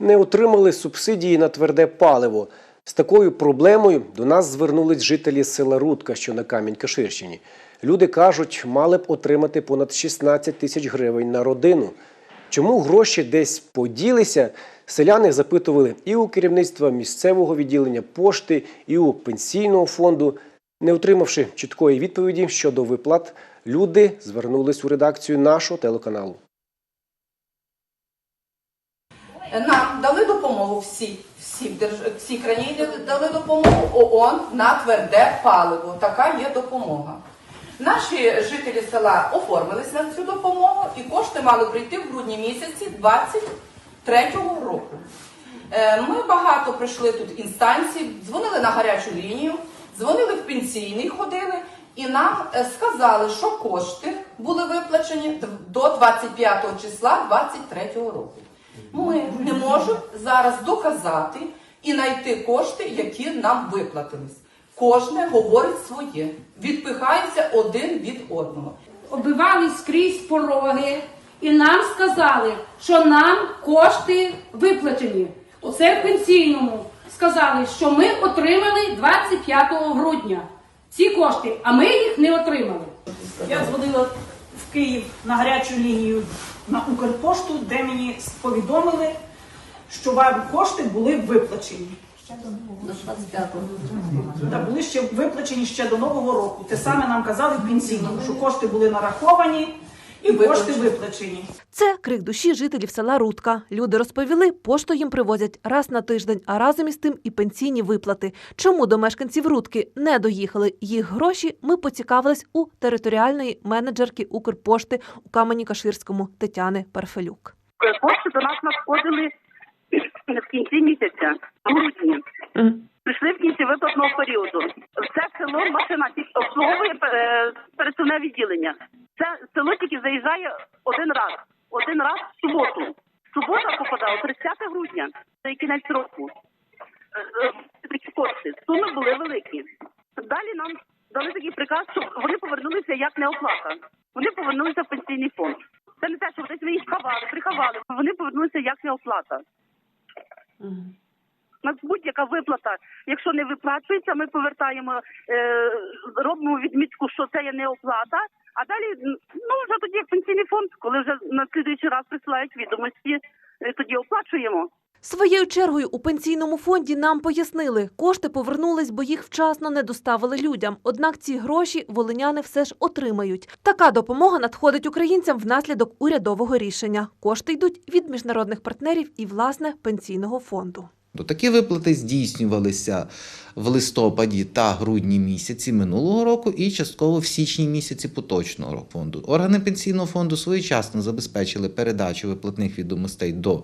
не отримали субсидії на тверде паливо. З такою проблемою до нас звернулись жителі села Рудка, що на Камінь-Каширщині. Люди кажуть, мали б отримати понад 16 тисяч гривень на родину. Чому гроші десь поділися? Селяни запитували і у керівництва місцевого відділення пошти, і у пенсійного фонду. Не отримавши чіткої відповіді щодо виплат, люди звернулись у редакцію нашого телеканалу. Нам дали допомогу всі, всі, всі країни дали допомогу ООН на тверде паливо. Така є допомога. Наші жителі села оформились на цю допомогу і кошти мали прийти в грудні місяці 23-го року. Е, Ми багато пройшли тут інстанцій, дзвонили на гарячу лінію, дзвонили в пенсійний, ходили, і нам е, сказали, що кошти були виплачені до 25 числа 23-го року. Ми не можемо зараз доказати і знайти кошти, які нам виплатились. Кожне говорить своє, відпихається один від одного. оббивали скрізь пороги і нам сказали, що нам кошти виплачені. Оце в пенсійному сказали, що ми отримали 25 грудня ці кошти, а ми їх не отримали. Я дзвонила в Київ на гарячу лінію на Укрпошту, де мені повідомили, що вам кошти були виплачені. Та були ще виплачені ще до Нового року. Те саме нам казали в пенсійному, що кошти були нараховані і кошти виплачені. Це крик душі жителів села Рудка. Люди розповіли, пошту їм привозять раз на тиждень, а разом із тим і пенсійні виплати. Чому до мешканців Рудки не доїхали їх гроші? Ми поцікавились у територіальної менеджерки Укрпошти у Камені-Каширському Тетяни Перфелюк. Кошти до нас надходили в кінці місяця, в грудні. Прийшли в кінці виплатного періоду. Це село машина обслуговує е, пересувне відділення. Це село тільки заїжджає один раз. Один раз в суботу. Субота попадала 30 грудня, це кінець року. Е, е, Такі кошти. Суми були великі. Далі нам дали такий приказ, що вони повернулися як неоплата. Вони повернулися в пенсійний фонд. Це не те, що десь ми їх ховали, приховали. Вони повернулися як неоплата. У нас будь-яка виплата, якщо не виплачується, ми повертаємо, е, робимо відмітку, що це є неоплата, а далі ну вже тоді як пенсійний фонд, коли вже на слідуючий раз присилають відомості, тоді оплачуємо. Своєю чергою у пенсійному фонді нам пояснили, кошти повернулись, бо їх вчасно не доставили людям. Однак ці гроші волиняни все ж отримають. Така допомога надходить українцям внаслідок урядового рішення. Кошти йдуть від міжнародних партнерів і власне пенсійного фонду. То Такі виплати здійснювалися в листопаді та грудні місяці минулого року і частково в січні місяці поточного року фонду. Органи пенсійного фонду своєчасно забезпечили передачу виплатних відомостей до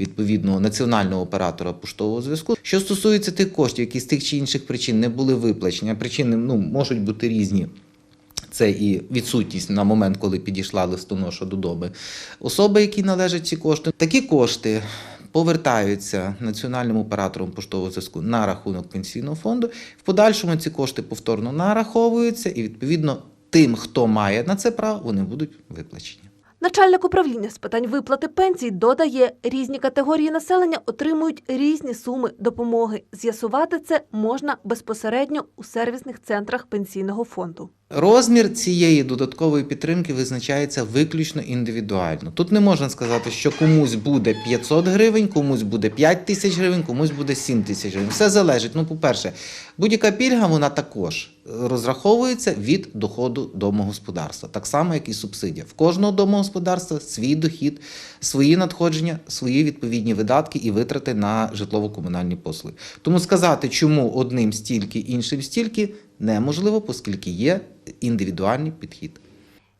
відповідного національного оператора поштового зв'язку. Що стосується тих коштів, які з тих чи інших причин не були виплачені, а причини ну, можуть бути різні. Це і відсутність на момент, коли підійшла листоноша до доби. Особи, які належать ці кошти, такі кошти повертаються національним оператором поштового зв'язку на рахунок пенсійного фонду. В подальшому ці кошти повторно нараховуються, і відповідно тим, хто має на це право, вони будуть виплачені. Начальник управління з питань виплати пенсій додає, різні категорії населення отримують різні суми допомоги. З'ясувати це можна безпосередньо у сервісних центрах пенсійного фонду. Розмір цієї додаткової підтримки визначається виключно індивідуально. Тут не можна сказати, що комусь буде 500 гривень, комусь буде 5 тисяч гривень, комусь буде 7 тисяч гривень. Все залежить. Ну, по-перше, будь-яка пільга вона також розраховується від доходу домогосподарства, так само, як і субсидія. В кожного домогосподарства свій дохід, свої надходження, свої відповідні видатки і витрати на житлово-комунальні послуги. Тому сказати, чому одним стільки, іншим стільки, неможливо, оскільки є індивідуальний підхід.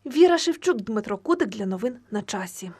Віра Шевчук, Дмитро Кудик для новин на часі.